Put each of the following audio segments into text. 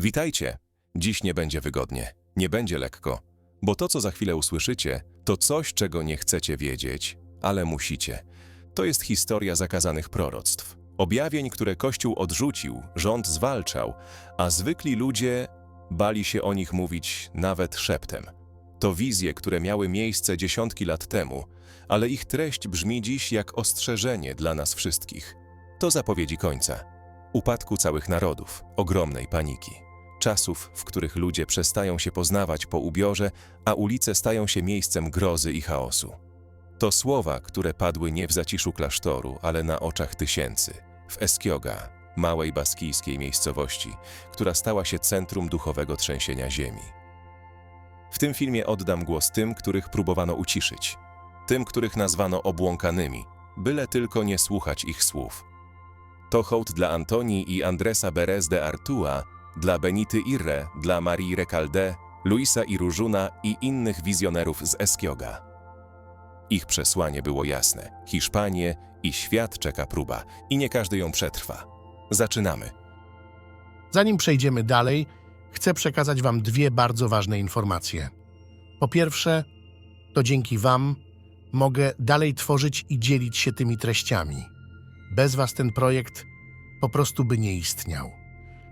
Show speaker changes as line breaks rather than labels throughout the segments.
Witajcie! Dziś nie będzie wygodnie, nie będzie lekko, bo to, co za chwilę usłyszycie, to coś, czego nie chcecie wiedzieć, ale musicie. To jest historia zakazanych proroctw. Objawień, które Kościół odrzucił, rząd zwalczał, a zwykli ludzie bali się o nich mówić nawet szeptem. To wizje, które miały miejsce dziesiątki lat temu, ale ich treść brzmi dziś jak ostrzeżenie dla nas wszystkich. To zapowiedzi końca, upadku całych narodów, ogromnej paniki, czasów, w których ludzie przestają się poznawać po ubiorze, a ulice stają się miejscem grozy i chaosu. To słowa, które padły nie w zaciszu klasztoru, ale na oczach tysięcy, w Eskioga, małej baskijskiej miejscowości, która stała się centrum duchowego trzęsienia ziemi. W tym filmie oddam głos tym, których próbowano uciszyć, tym, których nazwano obłąkanymi, byle tylko nie słuchać ich słów. To hołd dla Antonii i Andresa Berez de Artua, dla Benity Irre, dla Marii Recalde, Luisa Iruzuna i innych wizjonerów z Eskioga. Ich przesłanie było jasne. Hiszpanię i świat czeka próba i nie każdy ją przetrwa. Zaczynamy.
Zanim przejdziemy dalej, chcę przekazać Wam dwie bardzo ważne informacje. Po pierwsze, to dzięki Wam mogę dalej tworzyć i dzielić się tymi treściami. Bez Was ten projekt po prostu by nie istniał.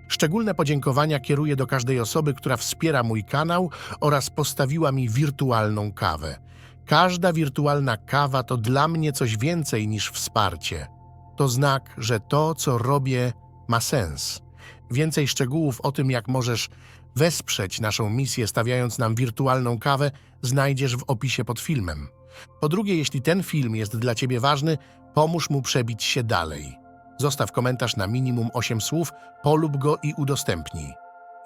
Szczególne podziękowania kieruję do każdej osoby, która wspiera mój kanał oraz postawiła mi wirtualną kawę. Każda wirtualna kawa to dla mnie coś więcej niż wsparcie. To znak, że to, co robię, ma sens. Więcej szczegółów o tym, jak możesz wesprzeć naszą misję, stawiając nam wirtualną kawę, znajdziesz w opisie pod filmem. Po drugie, jeśli ten film jest dla Ciebie ważny, pomóż mu przebić się dalej. Zostaw komentarz na minimum 8 słów, polub go i udostępnij.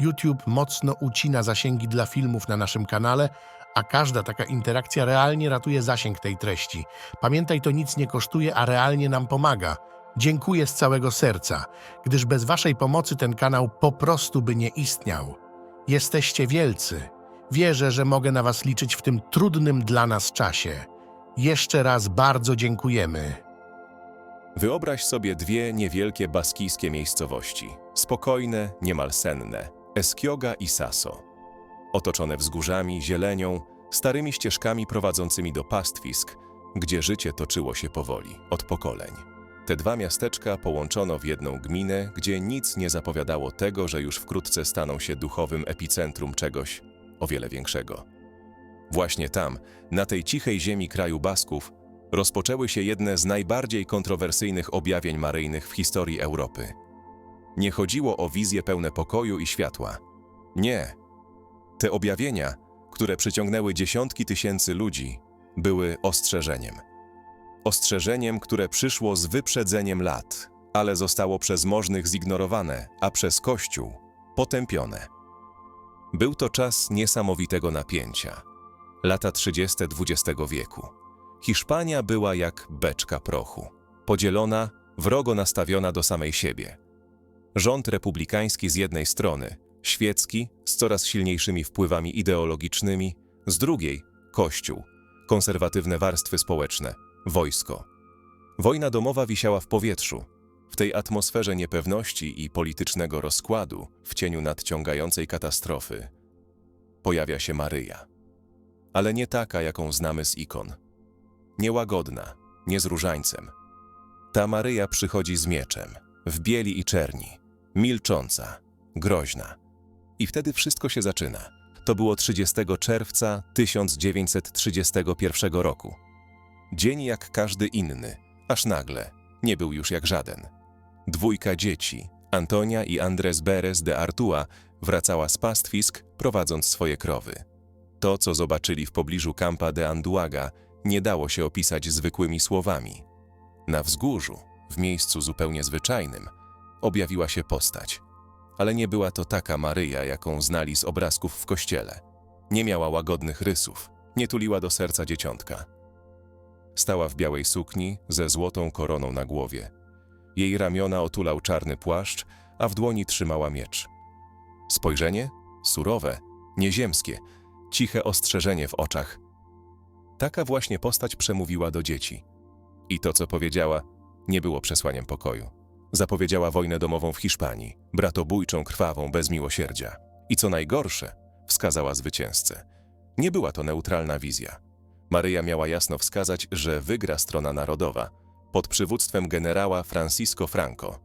YouTube mocno ucina zasięgi dla filmów na naszym kanale, a każda taka interakcja realnie ratuje zasięg tej treści. Pamiętaj, to nic nie kosztuje, a realnie nam pomaga. Dziękuję z całego serca, gdyż bez Waszej pomocy ten kanał po prostu by nie istniał. Jesteście wielcy. Wierzę, że mogę na Was liczyć w tym trudnym dla nas czasie. Jeszcze raz bardzo dziękujemy.
Wyobraź sobie dwie niewielkie baskijskie miejscowości, spokojne, niemal senne, Eskioga i Saso. Otoczone wzgórzami, zielenią, starymi ścieżkami prowadzącymi do pastwisk, gdzie życie toczyło się powoli, od pokoleń. Te dwa miasteczka połączono w jedną gminę, gdzie nic nie zapowiadało tego, że już wkrótce staną się duchowym epicentrum czegoś o wiele większego. Właśnie tam, na tej cichej ziemi kraju Basków, rozpoczęły się jedne z najbardziej kontrowersyjnych objawień maryjnych w historii Europy. Nie chodziło o wizje pełne pokoju i światła. Nie. Te objawienia, które przyciągnęły dziesiątki tysięcy ludzi, były ostrzeżeniem. Ostrzeżeniem, które przyszło z wyprzedzeniem lat, ale zostało przez możnych zignorowane, a przez Kościół potępione. Był to czas niesamowitego napięcia. Lata 30. XX wieku. Hiszpania była jak beczka prochu. Podzielona, wrogo nastawiona do samej siebie. Rząd republikański z jednej strony, świecki, z coraz silniejszymi wpływami ideologicznymi, z drugiej Kościół, konserwatywne warstwy społeczne, wojsko. Wojna domowa wisiała w powietrzu. W tej atmosferze niepewności i politycznego rozkładu, w cieniu nadciągającej katastrofy, pojawia się Maryja. Ale nie taka, jaką znamy z ikon. Niełagodna, nie z różańcem. Ta Maryja przychodzi z mieczem, w bieli i czerni, milcząca, groźna. I wtedy wszystko się zaczyna. To było 30 czerwca 1931 roku. Dzień jak każdy inny, aż nagle nie był już jak żaden. Dwójka dzieci, Antonia i Andres Beres de Artua, wracała z pastwisk, prowadząc swoje krowy. To, co zobaczyli w pobliżu Campa de Anduaga, nie dało się opisać zwykłymi słowami. Na wzgórzu, w miejscu zupełnie zwyczajnym, objawiła się postać. Ale nie była to taka Maryja, jaką znali z obrazków w kościele. Nie miała łagodnych rysów, nie tuliła do serca dzieciątka. Stała w białej sukni ze złotą koroną na głowie. Jej ramiona otulał czarny płaszcz, a w dłoni trzymała miecz. Spojrzenie? Surowe, nieziemskie, ciche ostrzeżenie w oczach. Taka właśnie postać przemówiła do dzieci. I to, co powiedziała, nie było przesłaniem pokoju. Zapowiedziała wojnę domową w Hiszpanii, bratobójczą, krwawą, bez miłosierdzia. I co najgorsze, wskazała zwycięzcę. Nie była to neutralna wizja. Maryja miała jasno wskazać, że wygra strona narodowa pod przywództwem generała Francisco Franco.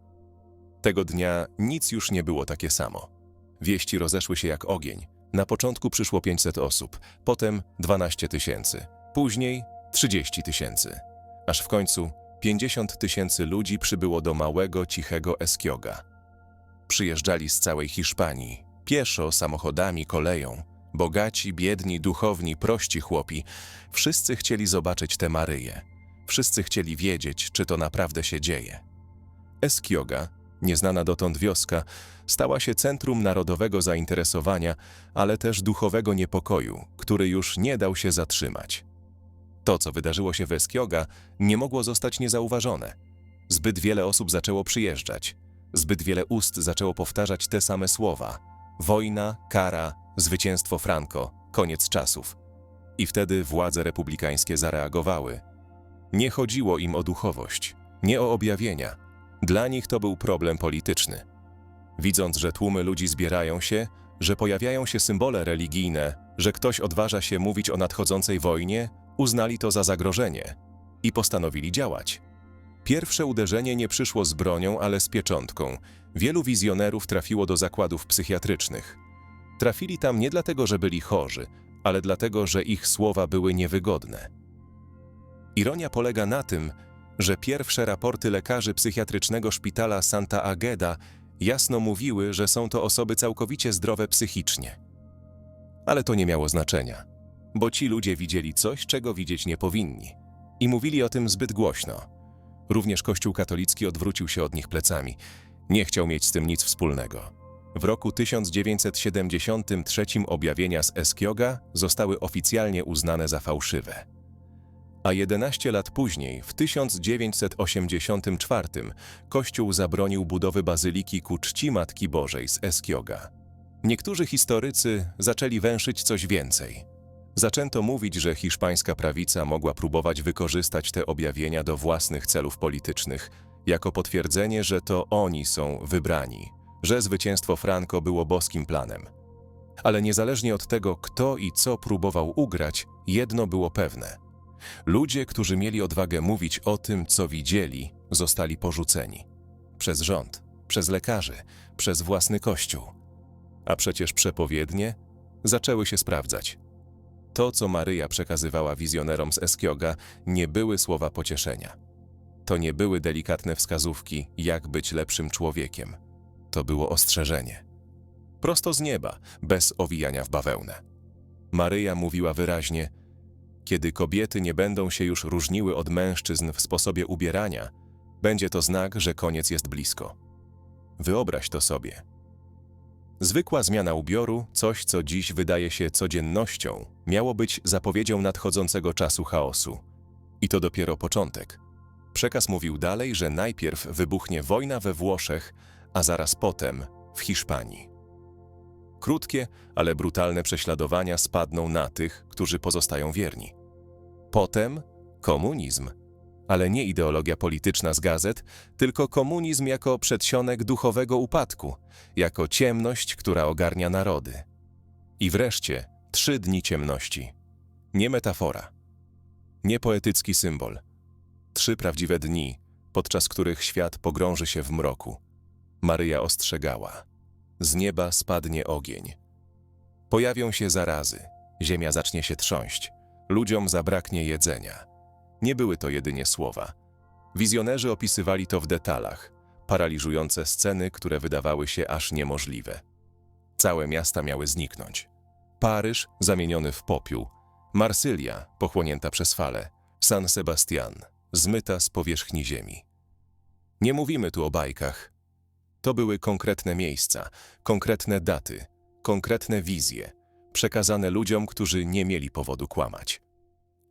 Tego dnia nic już nie było takie samo. Wieści rozeszły się jak ogień. Na początku przyszło 500 osób, potem 12 tysięcy, później 30 tysięcy. Aż w końcu 50 tysięcy ludzi przybyło do małego, cichego Eskioga. Przyjeżdżali z całej Hiszpanii, pieszo, samochodami, koleją. Bogaci, biedni, duchowni, prości chłopi. Wszyscy chcieli zobaczyć tę Maryję. Wszyscy chcieli wiedzieć, czy to naprawdę się dzieje. Eskioga, nieznana dotąd wioska, stała się centrum narodowego zainteresowania, ale też duchowego niepokoju, który już nie dał się zatrzymać. To, co wydarzyło się w Eskioga, nie mogło zostać niezauważone. Zbyt wiele osób zaczęło przyjeżdżać. Zbyt wiele ust zaczęło powtarzać te same słowa. Wojna, kara, zwycięstwo Franco, koniec czasów. I wtedy władze republikańskie zareagowały. Nie chodziło im o duchowość, nie o objawienia. Dla nich to był problem polityczny. Widząc, że tłumy ludzi zbierają się, że pojawiają się symbole religijne, że ktoś odważa się mówić o nadchodzącej wojnie, uznali to za zagrożenie i postanowili działać. Pierwsze uderzenie nie przyszło z bronią, ale z pieczątką. Wielu wizjonerów trafiło do zakładów psychiatrycznych. Trafili tam nie dlatego, że byli chorzy, ale dlatego, że ich słowa były niewygodne. Ironia polega na tym, że pierwsze raporty lekarzy psychiatrycznego szpitala Santa Ageda jasno mówiły, że są to osoby całkowicie zdrowe psychicznie. Ale to nie miało znaczenia, bo ci ludzie widzieli coś, czego widzieć nie powinni. I mówili o tym zbyt głośno. Również Kościół katolicki odwrócił się od nich plecami. Nie chciał mieć z tym nic wspólnego. W roku 1973 objawienia z Eskioga zostały oficjalnie uznane za fałszywe. A 11 lat później, w 1984, Kościół zabronił budowy bazyliki ku czci Matki Bożej z Eskioga. Niektórzy historycy zaczęli węszyć coś więcej. Zaczęto mówić, że hiszpańska prawica mogła próbować wykorzystać te objawienia do własnych celów politycznych, jako potwierdzenie, że to oni są wybrani, że zwycięstwo Franco było boskim planem. Ale niezależnie od tego, kto i co próbował ugrać, jedno było pewne. Ludzie, którzy mieli odwagę mówić o tym, co widzieli, zostali porzuceni. Przez rząd, przez lekarzy, przez własny kościół. A przecież przepowiednie zaczęły się sprawdzać. To, co Maryja przekazywała wizjonerom z Eskioga, nie były słowa pocieszenia. To nie były delikatne wskazówki, jak być lepszym człowiekiem. To było ostrzeżenie. Prosto z nieba, bez owijania w bawełnę. Maryja mówiła wyraźnie: Kiedy kobiety nie będą się już różniły od mężczyzn w sposobie ubierania, będzie to znak, że koniec jest blisko. Wyobraź to sobie. Zwykła zmiana ubioru, coś co dziś wydaje się codziennością, miało być zapowiedzią nadchodzącego czasu chaosu. I to dopiero początek. Przekaz mówił dalej, że najpierw wybuchnie wojna we Włoszech, a zaraz potem w Hiszpanii. Krótkie, ale brutalne prześladowania spadną na tych, którzy pozostają wierni. Potem komunizm, ale nie ideologia polityczna z gazet, tylko komunizm jako przedsionek duchowego upadku, jako ciemność, która ogarnia narody. I wreszcie trzy dni ciemności. Nie metafora, nie poetycki symbol. Trzy prawdziwe dni, podczas których świat pogrąży się w mroku. Maryja ostrzegała. Z nieba spadnie ogień. Pojawią się zarazy, ziemia zacznie się trząść, ludziom zabraknie jedzenia. Nie były to jedynie słowa. Wizjonerzy opisywali to w detalach, paraliżujące sceny, które wydawały się aż niemożliwe. Całe miasta miały zniknąć. Paryż zamieniony w popiół, Marsylia pochłonięta przez fale, San Sebastian zmyta z powierzchni ziemi. Nie mówimy tu o bajkach. To były konkretne miejsca, konkretne daty, konkretne wizje, przekazane ludziom, którzy nie mieli powodu kłamać.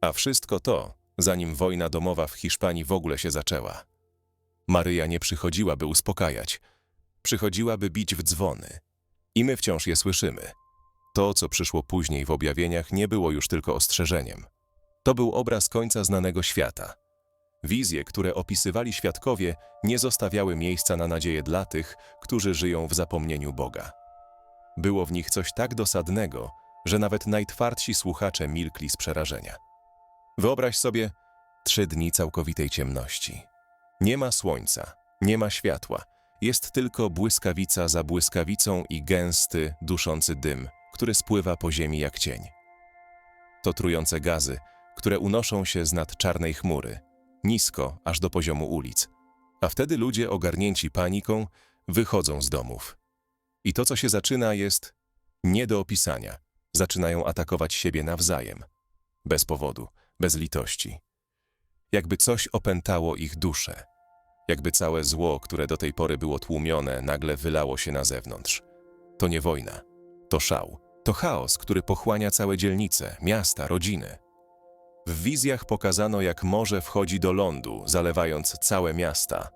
A wszystko to, zanim wojna domowa w Hiszpanii w ogóle się zaczęła. Maryja nie przychodziła, by uspokajać. Przychodziła, by bić w dzwony. I my wciąż je słyszymy. To, co przyszło później w objawieniach, nie było już tylko ostrzeżeniem. To był obraz końca znanego świata. Wizje, które opisywali świadkowie, nie zostawiały miejsca na nadzieję dla tych, którzy żyją w zapomnieniu Boga. Było w nich coś tak dosadnego, że nawet najtwardsi słuchacze milkli z przerażenia. Wyobraź sobie trzy dni całkowitej ciemności. Nie ma słońca, nie ma światła, jest tylko błyskawica za błyskawicą i gęsty, duszący dym, który spływa po ziemi jak cień. To trujące gazy, które unoszą się z nad czarnej chmury, nisko aż do poziomu ulic. A wtedy ludzie ogarnięci paniką wychodzą z domów. I to, co się zaczyna, jest nie do opisania. Zaczynają atakować siebie nawzajem. Bez powodu, bez litości. Jakby coś opętało ich duszę. Jakby całe zło, które do tej pory było tłumione, nagle wylało się na zewnątrz. To nie wojna. To szał. To chaos, który pochłania całe dzielnice, miasta, rodziny. W wizjach pokazano, jak morze wchodzi do lądu, zalewając całe miasta.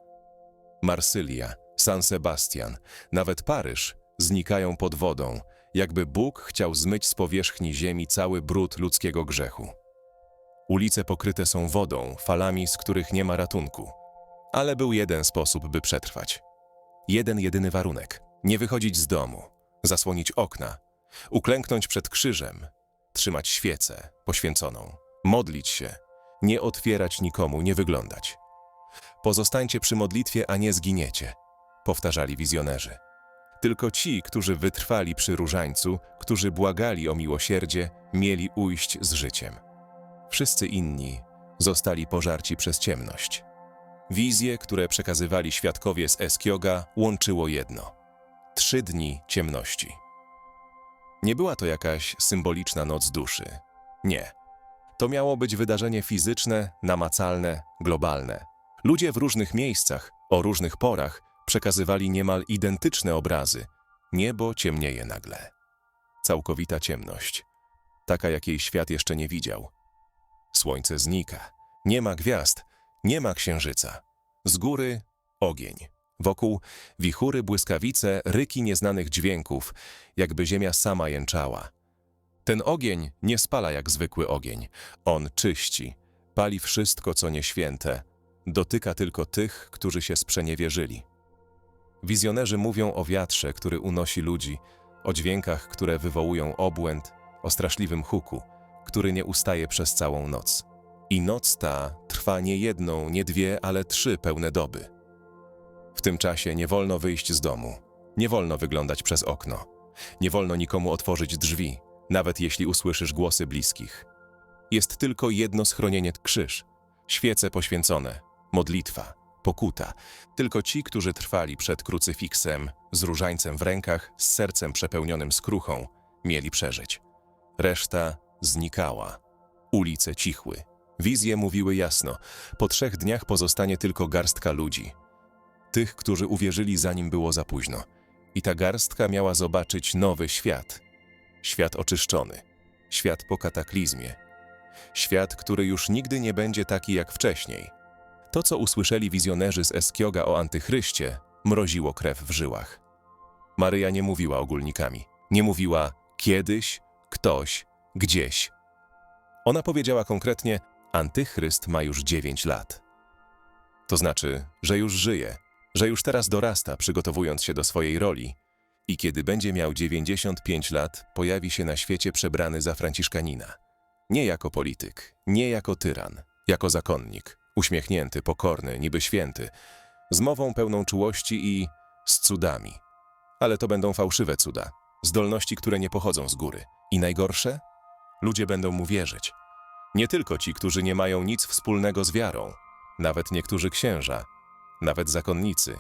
Marsylia, San Sebastian, nawet Paryż znikają pod wodą, jakby Bóg chciał zmyć z powierzchni ziemi cały brud ludzkiego grzechu. Ulice pokryte są wodą, falami, z których nie ma ratunku. Ale był jeden sposób, by przetrwać. Jeden jedyny warunek: nie wychodzić z domu, zasłonić okna, uklęknąć przed krzyżem, trzymać świecę poświęconą, modlić się, nie otwierać nikomu, nie wyglądać. Pozostańcie przy modlitwie, a nie zginiecie, powtarzali wizjonerzy. Tylko ci, którzy wytrwali przy różańcu, którzy błagali o miłosierdzie, mieli ujść z życiem. Wszyscy inni zostali pożarci przez ciemność. Wizje, które przekazywali świadkowie z Eskioga, łączyło jedno trzy dni ciemności. Nie była to jakaś symboliczna noc duszy. Nie. To miało być wydarzenie fizyczne, namacalne, globalne. Ludzie w różnych miejscach, o różnych porach przekazywali niemal identyczne obrazy. Niebo ciemnieje nagle. Całkowita ciemność. Taka, jakiej świat jeszcze nie widział. Słońce znika. Nie ma gwiazd, nie ma księżyca. Z góry ogień. Wokół wichury, błyskawice, ryki nieznanych dźwięków, jakby ziemia sama jęczała. Ten ogień nie spala jak zwykły ogień. On czyści, pali wszystko, co nieświęte. Dotyka tylko tych, którzy się sprzeniewierzyli. Wizjonerzy mówią o wiatrze, który unosi ludzi, o dźwiękach, które wywołują obłęd, o straszliwym huku, który nie ustaje przez całą noc. I noc ta trwa nie jedną, nie dwie, ale trzy pełne doby. W tym czasie nie wolno wyjść z domu, nie wolno wyglądać przez okno, nie wolno nikomu otworzyć drzwi, nawet jeśli usłyszysz głosy bliskich. Jest tylko jedno schronienie krzyż, świece poświęcone, modlitwa, pokuta. Tylko ci, którzy trwali przed krucyfiksem, z różańcem w rękach, z sercem przepełnionym skruchą, mieli przeżyć. Reszta znikała. Ulice cichły. Wizje mówiły jasno. Po trzech dniach pozostanie tylko garstka ludzi. Tych, którzy uwierzyli zanim było za późno. I ta garstka miała zobaczyć nowy świat. Świat oczyszczony. Świat po kataklizmie. Świat, który już nigdy nie będzie taki jak wcześniej. To, co usłyszeli wizjonerzy z Eskioga o antychryście, mroziło krew w żyłach. Maryja nie mówiła ogólnikami. Nie mówiła kiedyś, ktoś, gdzieś. Ona powiedziała konkretnie: Antychryst ma już dziewięć lat. To znaczy, że już żyje, że już teraz dorasta, przygotowując się do swojej roli. I kiedy będzie miał 95 lat, pojawi się na świecie przebrany za Franciszkanina. Nie jako polityk, nie jako tyran, jako zakonnik, uśmiechnięty, pokorny, niby święty, z mową pełną czułości i z cudami. Ale to będą fałszywe cuda, zdolności, które nie pochodzą z góry. I najgorsze? Ludzie będą mu wierzyć. Nie tylko ci, którzy nie mają nic wspólnego z wiarą, nawet niektórzy księża, nawet zakonnicy.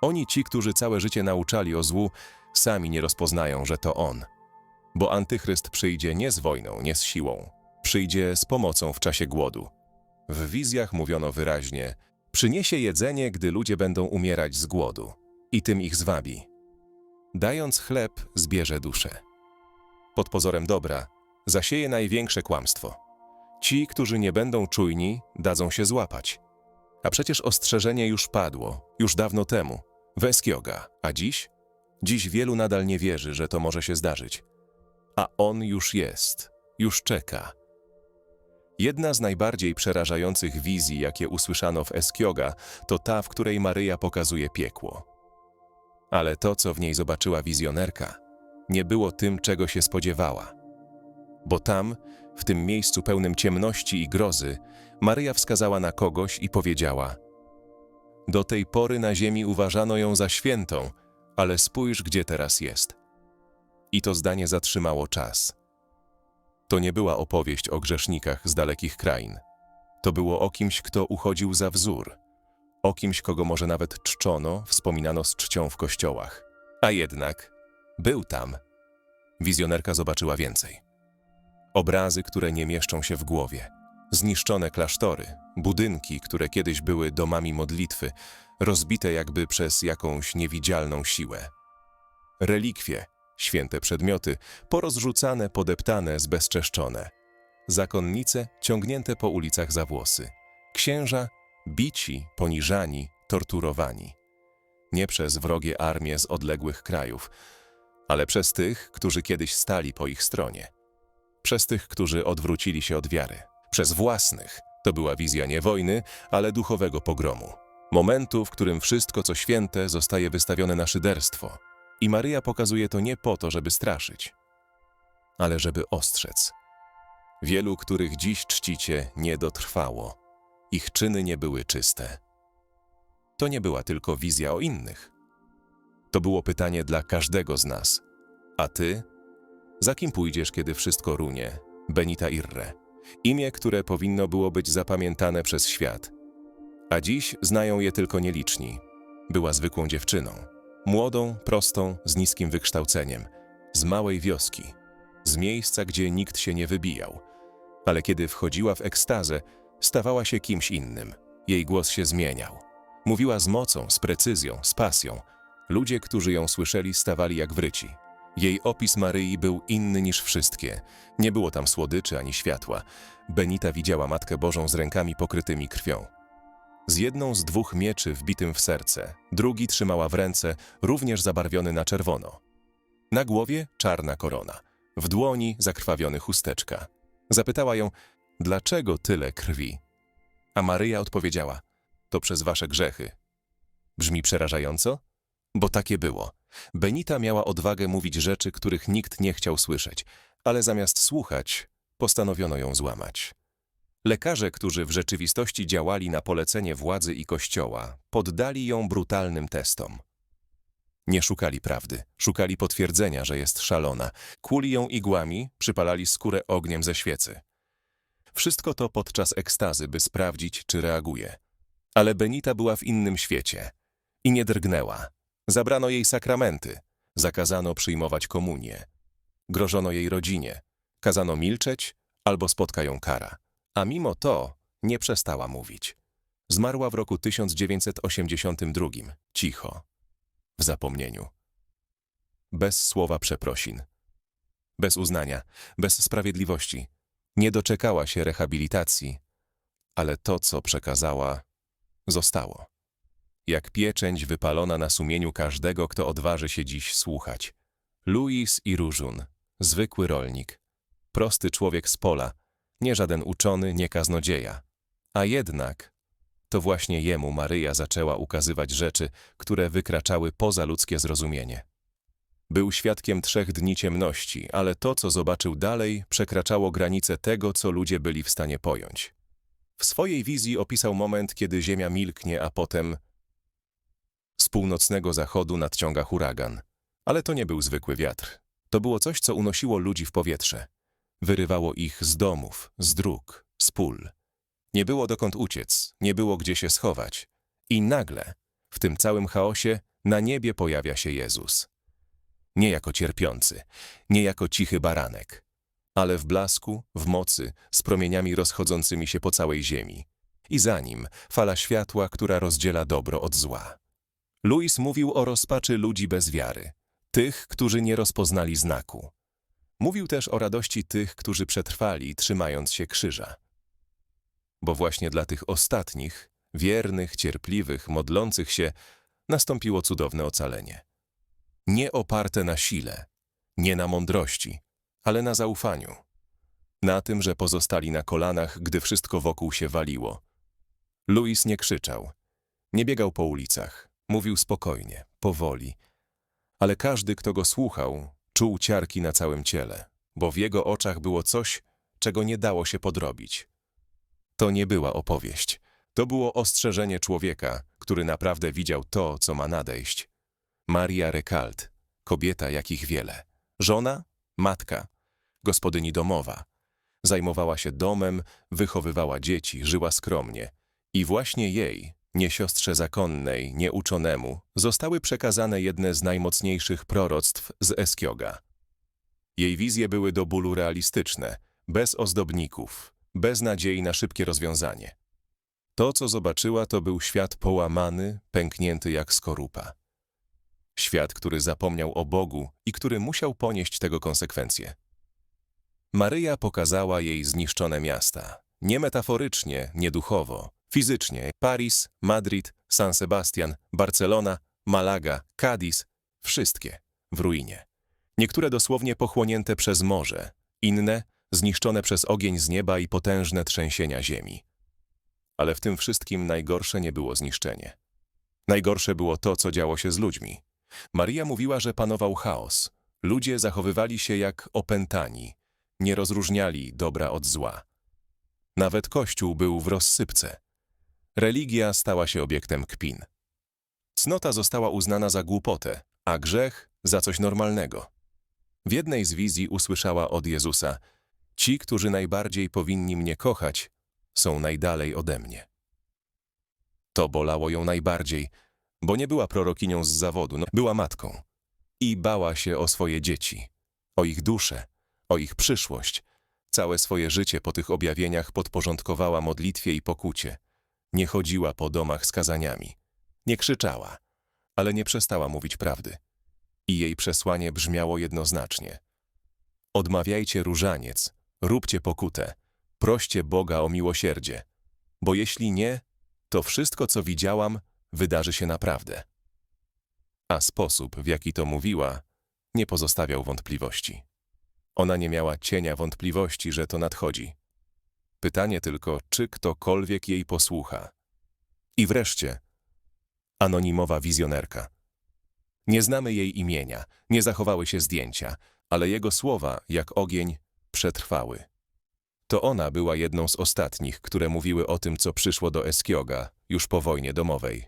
Oni ci, którzy całe życie nauczali o złu, sami nie rozpoznają, że to on. Bo antychryst przyjdzie nie z wojną, nie z siłą. Przyjdzie z pomocą w czasie głodu. W wizjach mówiono wyraźnie: przyniesie jedzenie, gdy ludzie będą umierać z głodu, i tym ich zwabi. Dając chleb, zbierze duszę. Pod pozorem dobra zasieje największe kłamstwo. Ci, którzy nie będą czujni, dadzą się złapać. A przecież ostrzeżenie już padło, już dawno temu, w Eskioga. A dziś? Dziś wielu nadal nie wierzy, że to może się zdarzyć. A on już jest, już czeka. Jedna z najbardziej przerażających wizji, jakie usłyszano w Eskioga, to ta, w której Maryja pokazuje piekło. Ale to, co w niej zobaczyła wizjonerka, nie było tym, czego się spodziewała. Bo tam, w tym miejscu pełnym ciemności i grozy, Maryja wskazała na kogoś i powiedziała: Do tej pory na ziemi uważano ją za świętą, ale spójrz, gdzie teraz jest. I to zdanie zatrzymało czas. To nie była opowieść o grzesznikach z dalekich krain. To było o kimś, kto uchodził za wzór. O kimś, kogo może nawet czczono, wspominano z czcią w kościołach. A jednak był tam. Wizjonerka zobaczyła więcej. Obrazy, które nie mieszczą się w głowie. Zniszczone klasztory, budynki, które kiedyś były domami modlitwy, rozbite jakby przez jakąś niewidzialną siłę. Relikwie, święte przedmioty, porozrzucane, podeptane, zbezczeszczone. Zakonnice ciągnięte po ulicach za włosy. Księża bici, poniżani, torturowani. Nie przez wrogie armie z odległych krajów, ale przez tych, którzy kiedyś stali po ich stronie. Przez tych, którzy odwrócili się od wiary. Przez własnych. To była wizja nie wojny, ale duchowego pogromu. Momentu, w którym wszystko, co święte, zostaje wystawione na szyderstwo. I Maryja pokazuje to nie po to, żeby straszyć, ale żeby ostrzec. Wielu, których dziś czcicie, nie dotrwało. Ich czyny nie były czyste. To nie była tylko wizja o innych. To było pytanie dla każdego z nas. A ty? Za kim pójdziesz, kiedy wszystko runie? Benita Irre. Imię, które powinno było być zapamiętane przez świat. A dziś znają je tylko nieliczni. Była zwykłą dziewczyną. Młodą, prostą, z niskim wykształceniem. Z małej wioski. Z miejsca, gdzie nikt się nie wybijał. Ale kiedy wchodziła w ekstazę, stawała się kimś innym. Jej głos się zmieniał. Mówiła z mocą, z precyzją, z pasją. Ludzie, którzy ją słyszeli, stawali jak wryci. Jej opis Maryi był inny niż wszystkie. Nie było tam słodyczy ani światła. Benita widziała Matkę Bożą z rękami pokrytymi krwią. Z jedną z dwóch mieczy wbitym w serce, drugi trzymała w ręce, również zabarwiony na czerwono. Na głowie czarna korona, w dłoni zakrwawiony chusteczka. Zapytała ją, dlaczego tyle krwi? A Maryja odpowiedziała, to przez wasze grzechy. Brzmi przerażająco? Bo takie było. Benita miała odwagę mówić rzeczy, których nikt nie chciał słyszeć, ale zamiast słuchać, postanowiono ją złamać. Lekarze, którzy w rzeczywistości działali na polecenie władzy i kościoła, poddali ją brutalnym testom. Nie szukali prawdy, szukali potwierdzenia, że jest szalona, kuli ją igłami, przypalali skórę ogniem ze świecy. Wszystko to podczas ekstazy, by sprawdzić, czy reaguje. Ale Benita była w innym świecie i nie drgnęła. Zabrano jej sakramenty, zakazano przyjmować komunię. Grożono jej rodzinie, kazano milczeć albo spotka ją kara. A mimo to nie przestała mówić. Zmarła w roku 1982, cicho, w zapomnieniu. Bez słowa przeprosin. Bez uznania, bez sprawiedliwości. Nie doczekała się rehabilitacji, ale to, co przekazała, zostało. Jak pieczęć wypalona na sumieniu każdego, kto odważy się dziś słuchać. Louis i Różun, zwykły rolnik, prosty człowiek z pola, nie żaden uczony, nie kaznodzieja. A jednak to właśnie jemu Maryja zaczęła ukazywać rzeczy, które wykraczały poza ludzkie zrozumienie. Był świadkiem trzech dni ciemności, ale to, co zobaczył dalej, przekraczało granice tego, co ludzie byli w stanie pojąć. W swojej wizji opisał moment, kiedy ziemia milknie, a potem z północnego zachodu nadciąga huragan. Ale to nie był zwykły wiatr. To było coś, co unosiło ludzi w powietrze. Wyrywało ich z domów, z dróg, z pól. Nie było dokąd uciec, nie było gdzie się schować. I nagle, w tym całym chaosie, na niebie pojawia się Jezus. Nie jako cierpiący, nie jako cichy baranek, ale w blasku, w mocy, z promieniami rozchodzącymi się po całej ziemi. I za nim fala światła, która rozdziela dobro od zła. Louis mówił o rozpaczy ludzi bez wiary, tych, którzy nie rozpoznali znaku. Mówił też o radości tych, którzy przetrwali, trzymając się krzyża. Bo właśnie dla tych ostatnich, wiernych, cierpliwych, modlących się, nastąpiło cudowne ocalenie. Nie oparte na sile, nie na mądrości, ale na zaufaniu. Na tym, że pozostali na kolanach, gdy wszystko wokół się waliło. Louis nie krzyczał. Nie biegał po ulicach. Mówił spokojnie, powoli. Ale każdy, kto go słuchał, czuł ciarki na całym ciele, bo w jego oczach było coś, czego nie dało się podrobić. To nie była opowieść. To było ostrzeżenie człowieka, który naprawdę widział to, co ma nadejść. Maria Recalt, kobieta jakich wiele. Żona, matka, gospodyni domowa. Zajmowała się domem, wychowywała dzieci, żyła skromnie. I właśnie jej, nie siostrze zakonnej, nie uczonemu, zostały przekazane jedne z najmocniejszych proroctw z Eskioga. Jej wizje były do bólu realistyczne, bez ozdobników, bez nadziei na szybkie rozwiązanie. To, co zobaczyła, to był świat połamany, pęknięty jak skorupa. Świat, który zapomniał o Bogu i który musiał ponieść tego konsekwencje. Maryja pokazała jej zniszczone miasta. Nie metaforycznie, nie duchowo, fizycznie. Paris, Madrid, San Sebastian, Barcelona, Malaga, Cadiz, wszystkie w ruinie. Niektóre dosłownie pochłonięte przez morze, inne zniszczone przez ogień z nieba i potężne trzęsienia ziemi. Ale w tym wszystkim najgorsze nie było zniszczenie. Najgorsze było to, co działo się z ludźmi. Maria mówiła, że panował chaos. Ludzie zachowywali się jak opętani, nie rozróżniali dobra od zła. Nawet Kościół był w rozsypce. Religia stała się obiektem kpin. Cnota została uznana za głupotę, a grzech za coś normalnego. W jednej z wizji usłyszała od Jezusa: Ci, którzy najbardziej powinni mnie kochać, są najdalej ode mnie. To bolało ją najbardziej, bo nie była prorokinią z zawodu, no, była matką. I bała się o swoje dzieci, o ich duszę, o ich przyszłość. Całe swoje życie po tych objawieniach podporządkowała modlitwie i pokucie. Nie chodziła po domach z kazaniami. Nie krzyczała, ale nie przestała mówić prawdy. I jej przesłanie brzmiało jednoznacznie. Odmawiajcie różaniec, róbcie pokutę, proście Boga o miłosierdzie, bo jeśli nie, to wszystko, co widziałam, wydarzy się naprawdę. A sposób, w jaki to mówiła, nie pozostawiał wątpliwości. Ona nie miała cienia wątpliwości, że to nadchodzi. Pytanie tylko, czy ktokolwiek jej posłucha. I wreszcie, anonimowa wizjonerka. Nie znamy jej imienia, nie zachowały się zdjęcia, ale jego słowa, jak ogień, przetrwały. To ona była jedną z ostatnich, które mówiły o tym, co przyszło do Eskioga już po wojnie domowej.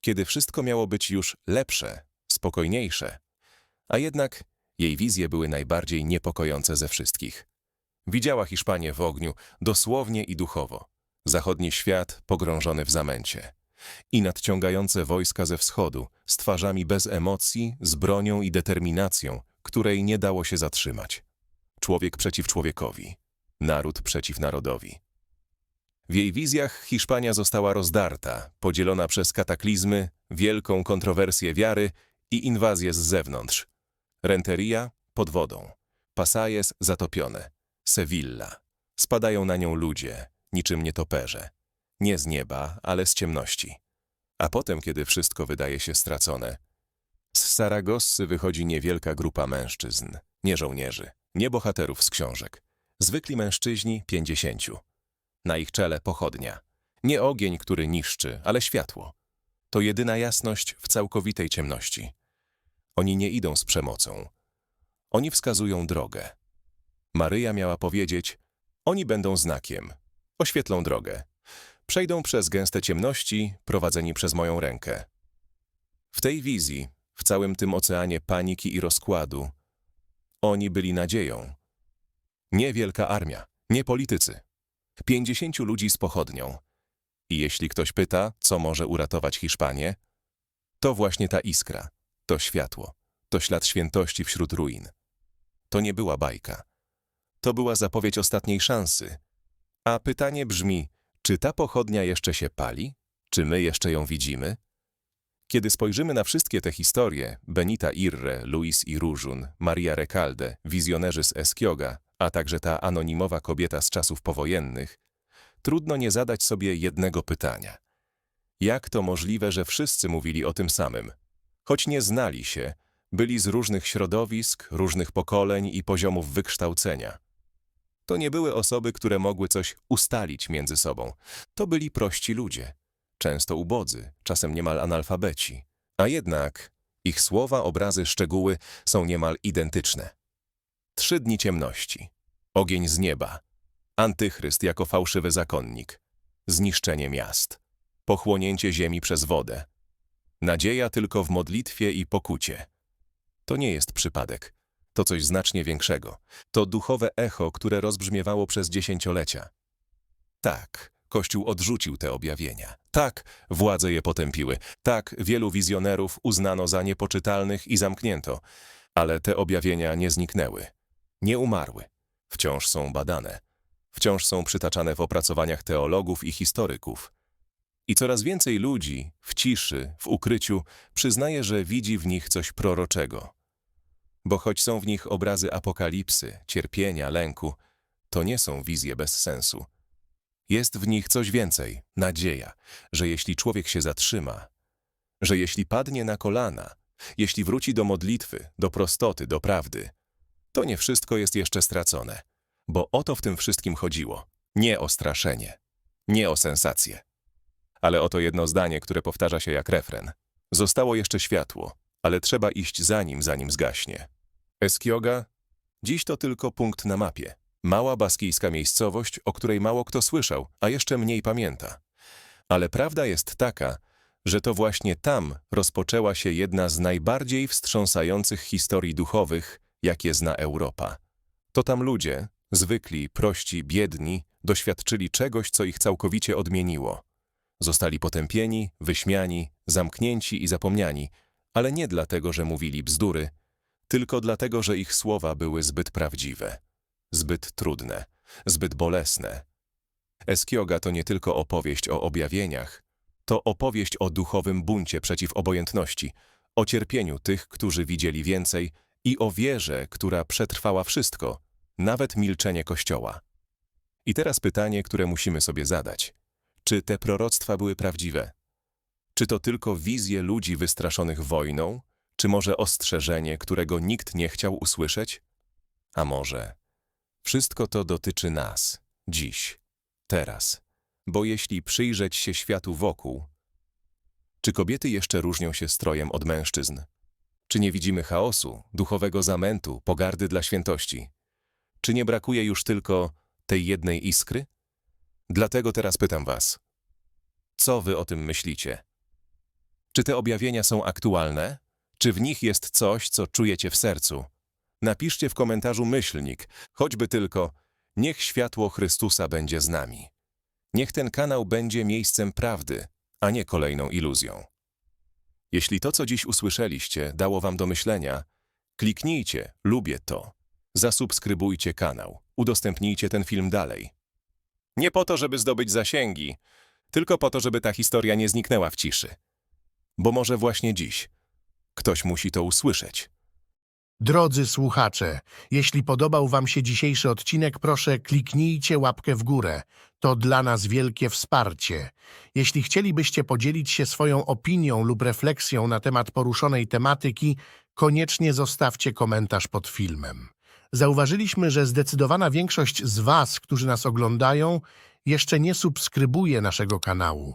Kiedy wszystko miało być już lepsze, spokojniejsze, a jednak jej wizje były najbardziej niepokojące ze wszystkich. Widziała Hiszpanię w ogniu, dosłownie i duchowo. Zachodni świat pogrążony w zamęcie. I nadciągające wojska ze wschodu, z twarzami bez emocji, z bronią i determinacją, której nie dało się zatrzymać. Człowiek przeciw człowiekowi, naród przeciw narodowi. W jej wizjach Hiszpania została rozdarta, podzielona przez kataklizmy, wielką kontrowersję wiary i inwazję z zewnątrz. Renteria pod wodą, Pasajes zatopione, Sevilla. Spadają na nią ludzie, niczym nietoperze. Nie z nieba, ale z ciemności. A potem, kiedy wszystko wydaje się stracone, z Saragossy wychodzi niewielka grupa mężczyzn, nie żołnierzy, nie bohaterów z książek. Zwykli mężczyźni pięćdziesięciu. Na ich czele pochodnia. Nie ogień, który niszczy, ale światło. To jedyna jasność w całkowitej ciemności. Oni nie idą z przemocą. Oni wskazują drogę. Maryja miała powiedzieć, oni będą znakiem, oświetlą drogę. Przejdą przez gęste ciemności, prowadzeni przez moją rękę. W tej wizji, w całym tym oceanie paniki i rozkładu, oni byli nadzieją. Nie wielka armia, nie politycy. Pięćdziesięciu ludzi z pochodnią. I jeśli ktoś pyta, co może uratować Hiszpanię, to właśnie ta iskra, to światło, to ślad świętości wśród ruin. To nie była bajka. To była zapowiedź ostatniej szansy. A pytanie brzmi, czy ta pochodnia jeszcze się pali? Czy my jeszcze ją widzimy? Kiedy spojrzymy na wszystkie te historie, Benita Irre, Luis i Różun, Maria Recalde, wizjonerzy z Eskioga, a także ta anonimowa kobieta z czasów powojennych, trudno nie zadać sobie jednego pytania. Jak to możliwe, że wszyscy mówili o tym samym? Choć nie znali się, byli z różnych środowisk, różnych pokoleń i poziomów wykształcenia. To nie były osoby, które mogły coś ustalić między sobą. To byli prości ludzie, często ubodzy, czasem niemal analfabeci. A jednak ich słowa, obrazy, szczegóły są niemal identyczne. Trzy dni ciemności, ogień z nieba, antychryst jako fałszywy zakonnik, zniszczenie miast, pochłonięcie ziemi przez wodę, nadzieja tylko w modlitwie i pokucie. To nie jest przypadek. To coś znacznie większego. To duchowe echo, które rozbrzmiewało przez dziesięciolecia. Tak, Kościół odrzucił te objawienia. Tak, władze je potępiły. Tak, wielu wizjonerów uznano za niepoczytalnych i zamknięto. Ale te objawienia nie zniknęły. Nie umarły. Wciąż są badane. Wciąż są przytaczane w opracowaniach teologów i historyków. I coraz więcej ludzi, w ciszy, w ukryciu, przyznaje, że widzi w nich coś proroczego. Bo choć są w nich obrazy apokalipsy, cierpienia, lęku, to nie są wizje bez sensu. Jest w nich coś więcej, nadzieja, że jeśli człowiek się zatrzyma, że jeśli padnie na kolana, jeśli wróci do modlitwy, do prostoty, do prawdy, to nie wszystko jest jeszcze stracone. Bo o to w tym wszystkim chodziło. Nie o straszenie, nie o sensację. Ale oto jedno zdanie, które powtarza się jak refren. Zostało jeszcze światło, ale trzeba iść za nim, zanim zgaśnie. Eskioga? Dziś to tylko punkt na mapie. Mała baskijska miejscowość, o której mało kto słyszał, a jeszcze mniej pamięta. Ale prawda jest taka, że to właśnie tam rozpoczęła się jedna z najbardziej wstrząsających historii duchowych, jakie zna Europa. To tam ludzie, zwykli, prości, biedni, doświadczyli czegoś, co ich całkowicie odmieniło. Zostali potępieni, wyśmiani, zamknięci i zapomniani, ale nie dlatego, że mówili bzdury, tylko dlatego, że ich słowa były zbyt prawdziwe, zbyt trudne, zbyt bolesne. Eskioga to nie tylko opowieść o objawieniach, to opowieść o duchowym buncie przeciw obojętności, o cierpieniu tych, którzy widzieli więcej i o wierze, która przetrwała wszystko, nawet milczenie Kościoła. I teraz pytanie, które musimy sobie zadać. Czy te proroctwa były prawdziwe? Czy to tylko wizje ludzi wystraszonych wojną, czy może ostrzeżenie, którego nikt nie chciał usłyszeć? A może wszystko to dotyczy nas, dziś, teraz. Bo jeśli przyjrzeć się światu wokół, czy kobiety jeszcze różnią się strojem od mężczyzn? Czy nie widzimy chaosu, duchowego zamętu, pogardy dla świętości? Czy nie brakuje już tylko tej jednej iskry? Dlatego teraz pytam was, co wy o tym myślicie? Czy te objawienia są aktualne? Czy w nich jest coś, co czujecie w sercu? Napiszcie w komentarzu myślnik, choćby tylko niech światło Chrystusa będzie z nami. Niech ten kanał będzie miejscem prawdy, a nie kolejną iluzją. Jeśli to, co dziś usłyszeliście, dało wam do myślenia, kliknijcie lubię to. Zasubskrybujcie kanał, udostępnijcie ten film dalej. Nie po to, żeby zdobyć zasięgi, tylko po to, żeby ta historia nie zniknęła w ciszy. Bo może właśnie dziś ktoś musi to usłyszeć.
Drodzy słuchacze, jeśli podobał Wam się dzisiejszy odcinek, proszę kliknijcie łapkę w górę. To dla nas wielkie wsparcie. Jeśli chcielibyście podzielić się swoją opinią lub refleksją na temat poruszonej tematyki, koniecznie zostawcie komentarz pod filmem. Zauważyliśmy, że zdecydowana większość z Was, którzy nas oglądają, jeszcze nie subskrybuje naszego kanału.